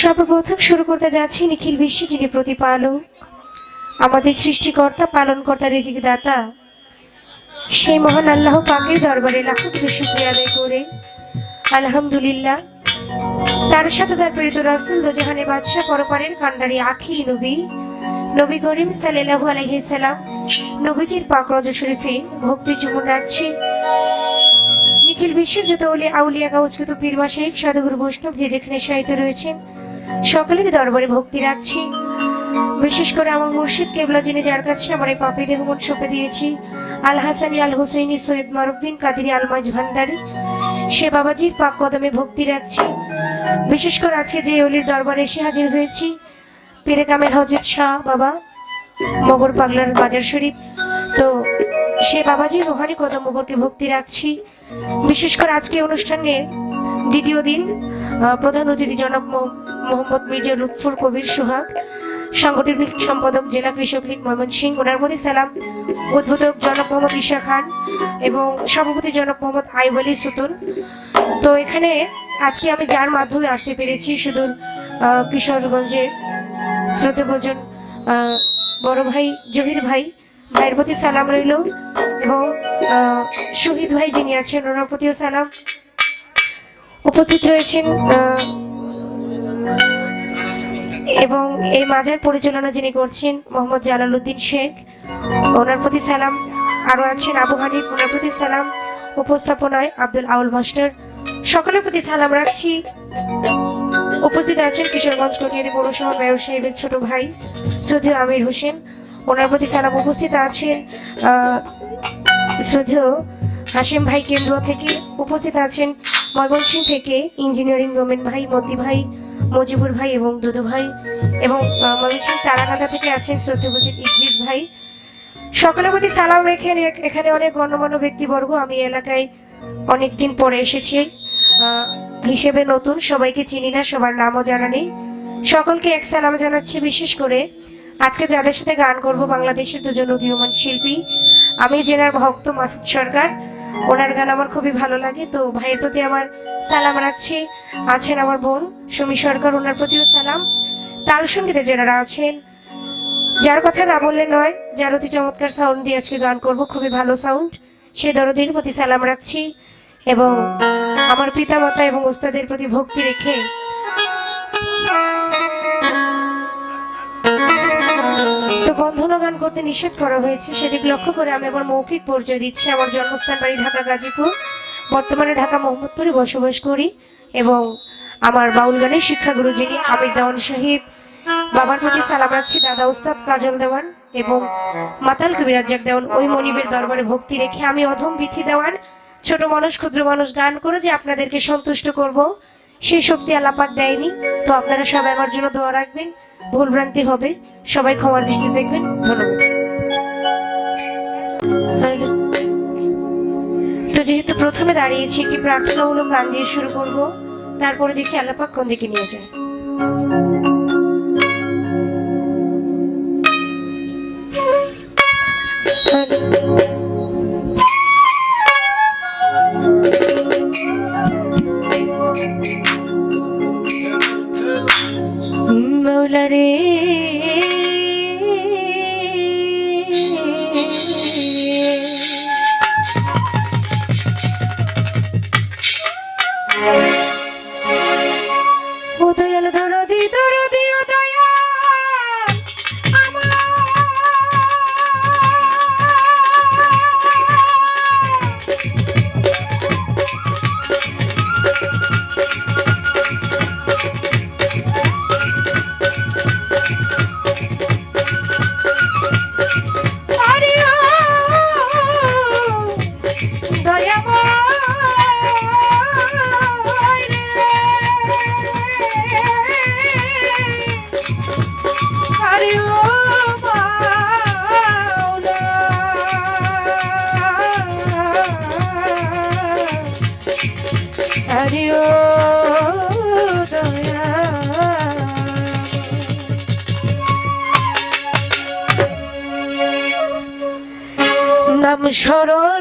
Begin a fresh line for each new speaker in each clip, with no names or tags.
সর্বপ্রথম শুরু করতে যাচ্ছি নিখিল বিশ্ব যিনি প্রতিপালক। আমাদের সৃষ্টিকর্তা, পালনকর্তা রিজিক দাতা সেই মহান আল্লাহ পাকের দরবারে লাখো শুক্রিয়া আদায় করে। আলহামদুলিল্লাহ। তার সাথে তার প্রেরিত রাসুল দোজাহানের বাদশাহ পরপারের কান্ডারি আখিরি নবী নবী করিম সাল্লাল্লাহু আলাইহি সাল্লাম, নবীজির পাক রজ শরীফে ভক্তি চুমুন রাখছি নিখিল বিশ্বের যত আউলিয়া গাউজগত পীরমা শেখ সাধুগুরু বৈষ্ণব যে যেখানে সাহিত্য রয়েছেন সকলের দরবারে ভক্তি রাখছি। বিশেষ করে আমার মুর্শিদ কেবলা যিনি, যার কাছে আমার এই পাপি দেহ মন সঁপে দিয়েছি, আল হাসানি, আল হুসৈনি সৈয়দ মারুফিন কাদিরি আলমাজ ভান্ডারি, সে বাবাজির পাক কদমে ভক্তি রাখছি। বিশেষ করে আজকে যে অলির দরবারে এসে হাজির হয়েছি, পীরে কামেল হজরত শাহ বাবা, মগর পাগলার বাজার শরীফ। তো সে বাবাজির রোহানি কদম মোহরকে ভক্তি রাখছি। বিশেষ করে আজকে অনুষ্ঠানের দ্বিতীয় দিন প্রধান অতিথি জনাব মো- মোহাম্মদ মির্জা লুৎফুর কবির সোহাগ সাংগঠনিক সম্পাদক জেলা কৃষক লীগ ময়মনসিংহ ওনার প্রতি সালাম। উদ্বোধক জনাব মোহাম্মদ ঈশা খান এবং সভাপতি জনাব মোহাম্মদ আইব আলী সুতুন তো এখানে আজকে আমি যার মাধ্যমে আসতে পেরেছি সুদূর কিশোরগঞ্জের শ্রদ্ধেভোজন আহ, বড় ভাই জহির ভাই ভাইয়ের প্রতি সালাম রইল। এবং শহীদ ভাই যিনি আছেন, ওনার প্রতিও সালাম। উপস্থিত রয়েছেন এবং এই মাজার পরিচালনা যিনি করছেন, মোহাম্মদ জালালউদ্দিন শেখ, ওনার প্রতি সালাম। আরও আছেন আবু হানিফ, ওনার প্রতি সালাম। উপস্থাপনায় আব্দুল আউল মাস্টার। সকলের প্রতি সালাম রাখছি। উপস্থিত আছেন কিশোরগঞ্জ কটিয়াদি পৌরসভা মেয়র সাহেবের ছোট ভাই, শ্রদ্ধেয় আমির হোসেন। ওনার প্রতি সালাম। উপস্থিত আছেন শ্রদ্ধেয় হাসিম ভাই কেন্দ্র থেকে উপস্থিত আছেন ময়মনসিংহ থেকে ইঞ্জিনিয়ারিং রোমেন ভাই মতি ভাই মজিবুর ভাই এবং দুদু ভাই এবং আহ, ময়মনসিংহ থেকে আছেন শ্রদ্ধেয় ইদ্রিস ভাই। সকলের প্রতি সালাম রেখে এখানে অনেক গণ্যমান্য ব্যক্তিবর্গ আমি এলাকায় অনেক দিন পরে এসেছি। হিসেবে নতুন সবাইকে চিনি না সবার নামও জানা নেই। সকলকে এক সালাম জানাচ্ছি বিশেষ করে। আজকে যাদের সাথে গান করব বাংলাদেশের দুজন উদীয়মান শিল্পী আমি জেনার ভক্ত মাসুদ সরকার। ওনার গান আমার খুবই ভালো লাগে। তো ভাইয়ের প্রতি আমার সালাম রাখছি। আছেন আমার বোন সুমি সরকার, ওনার প্রতিও সালাম। তাল সঙ্গীতে যারা আছেন, যার কথা না বললে নয়, যার অতি চমৎকার সাউন্ড দিয়ে আজকে গান করব, খুবই ভালো সাউন্ড সে দরদির প্রতি সালাম রাখছি এবং আমার পিতামাতা এবং ওস্তাদের প্রতি ভক্তি রেখে বন্ধন গান করতে নিষেধ করা হয়েছে, সেদিক লক্ষ্য করে আমি আমার মৌখিক পরিচয় দিচ্ছি। আমার জন্মস্থান বাড়ি ঢাকা, গাজীপুর। বর্তমানে ঢাকা মোহাম্মদপুরে বসবাস করি এবং আমার বাউল গানের শিক্ষাগুরু যিনি আমির দেওয়ান সাহিব, বাবার প্রতি সালাম রাখছি দাদা উস্তাদ কাজল দেওয়ান এবং মাতাল কবিরাজ্জাক দেওয়ান। ওই মনিবের দরবারে ভক্তি রেখে আমি অধম বিথি দেওয়ান। ছোট মানুষ, ক্ষুদ্র মানুষ গান করে যে আপনাদেরকে সন্তুষ্ট করব, সেই শক্তি আল্লাপাক দেয়নি। তো আপনারা সবাই আমার জন্য দোয়া রাখবেন। ভুলভ্রান্তি হবে, সবাই ক্ষমার দৃষ্টিতে দেখবেন। ধন্যবাদ। তো যেহেতু প্রথমে দাঁড়িয়েছি, একটি প্রার্থনামূলক গান দিয়ে শুরু করব। তারপরে দেখি আল্লাপাক কোন দিকে নিয়ে যায়। হ্যালো। মৌলা আরে ও নাম গানে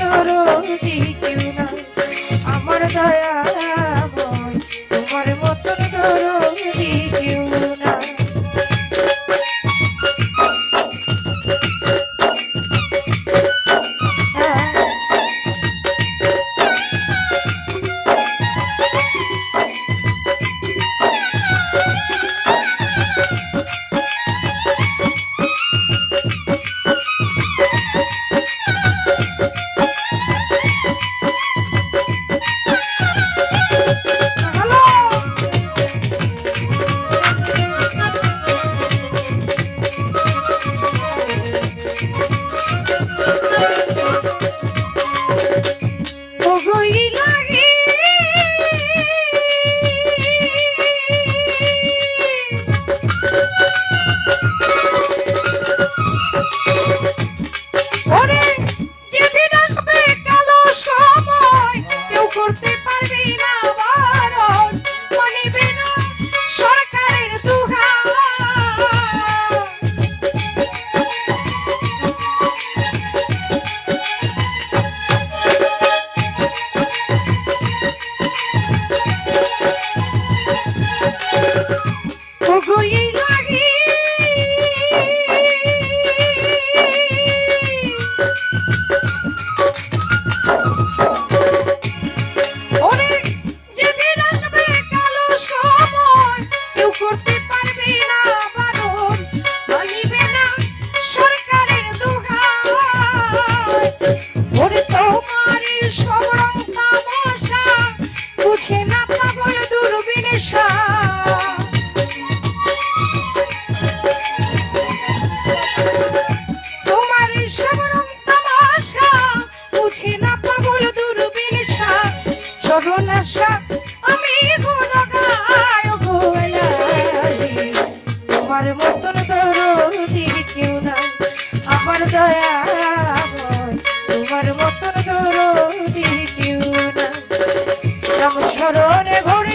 দরদি কেউ নাই। আমার দয়া তোর কেউ না রাম শরণে ঘরে